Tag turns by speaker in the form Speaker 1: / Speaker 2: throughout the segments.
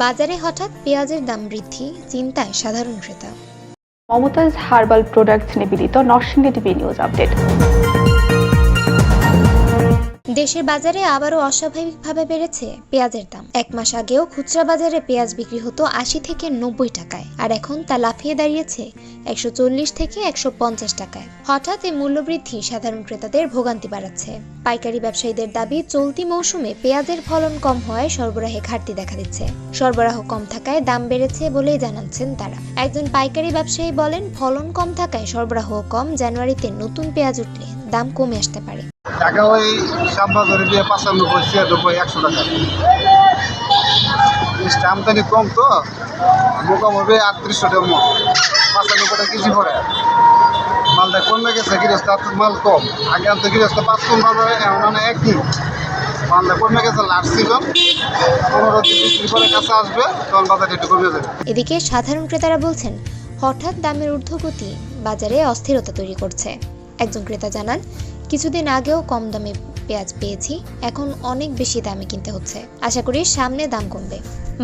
Speaker 1: বাজারে হঠাৎ পেঁয়াজের দাম বৃদ্ধি, চিন্তায় সাধারণ ক্রেতা।
Speaker 2: মমতাজ হার্বাল প্রোডাক্টস নিবেদিত নরসিংদী টিভি নিউজ আপডেট।
Speaker 1: দেশের বাজারে আবারও অস্বাভাবিকভাবে বেড়েছে পেঁয়াজের দাম। এক মাস আগেও খুচরা বাজারে পেঁয়াজ বিক্রি হতো আশি থেকে নব্বই টাকায়, আর এখন তা লাফিয়ে দাঁড়িয়েছে একশো চল্লিশ থেকে একশো পঞ্চাশ টাকায়। হঠাৎ এই মূল্যবৃদ্ধি সাধারণ ক্রেতাদের ভোগান্তি বাড়াচ্ছে। পাইকারি ব্যবসায়ীদের দাবি, চলতি মৌসুমে পেঁয়াজের ফলন কম হওয়ায় সরবরাহে ঘাটতি দেখা দিচ্ছে। সরবরাহ কম থাকায় দাম বেড়েছে বলেই জানাচ্ছেন তারা। একজন পাইকারি ব্যবসায়ী বলেন, ফলন কম থাকায় সরবরাহ কম জানুয়ারিতে নতুন পেঁয়াজ উঠলে দাম কমে আসতে পারে।
Speaker 3: টাকা ওই শ্যামবাজারে দিয়ে পাঁচানব্বই, ছিয়ানব্বই, একশো টাকা। জিনিসটা আমদানি কম তো মোকাম হবে আটত্রিশশো টাকা মন পাঁচানব্বই টাকা কেজি পড়ে। মালটা কমে গেছে, গৃহস্থ মাল কম। আগে আনতে গৃহস্থ পাঁচ কম বাজারে এখন একই
Speaker 1: এদিকে সাধারণ ক্রেতারা বলছেন, হঠাৎ দামের ঊর্ধ্বগতি বাজারে অস্থিরতা তৈরি করছে। একজন ক্রেতা জানান, কিছুদিন আগেও কম দামে পেঁয়াজ পেয়েছি, এখন অনেক বেশি দামে কিনতে হচ্ছে। আশা করি সামনে দাম কমবে।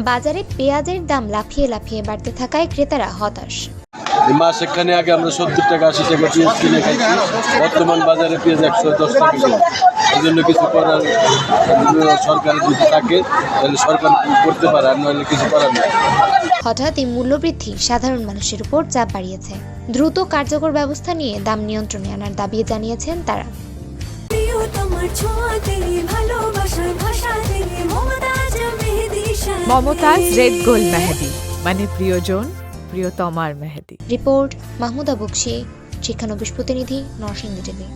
Speaker 1: বাজারে পেঁয়াজের দাম লাফিয়ে লাফিয়ে বাড়তে থাকায় ক্রেতারা হতাশ।
Speaker 4: মাস এখানে আগে আমরা সত্তর টাকা, আশি টাকা পেঁয়াজ কিনে খাইছি। বর্তমান বাজারে পেঁয়াজ একশো দশ টাকা জন্য কিছু করার সরকারের যদি থাকে, তাহলে সরকার করতে পারে, আর নাহলে কিছু করার নেই।
Speaker 1: হঠাৎ এই মূল্যবৃদ্ধি সাধারণ মানুষের উপর চাপ বাড়িয়েছে। দ্রুত কার্যকর ব্যবস্থা নিয়ে দাম নিয়ন্ত্রণে আনার দাবি জানিয়েছেন তারা।
Speaker 5: Momtaz
Speaker 6: red gold Mehedi. মানে প্রিয়জন প্রিয়তমার মেহেদি।
Speaker 1: রিপোর্ট মাহমুদা বক্সি শিক্ষানবিশ প্রতিনিধি নরসিংদী টিভি।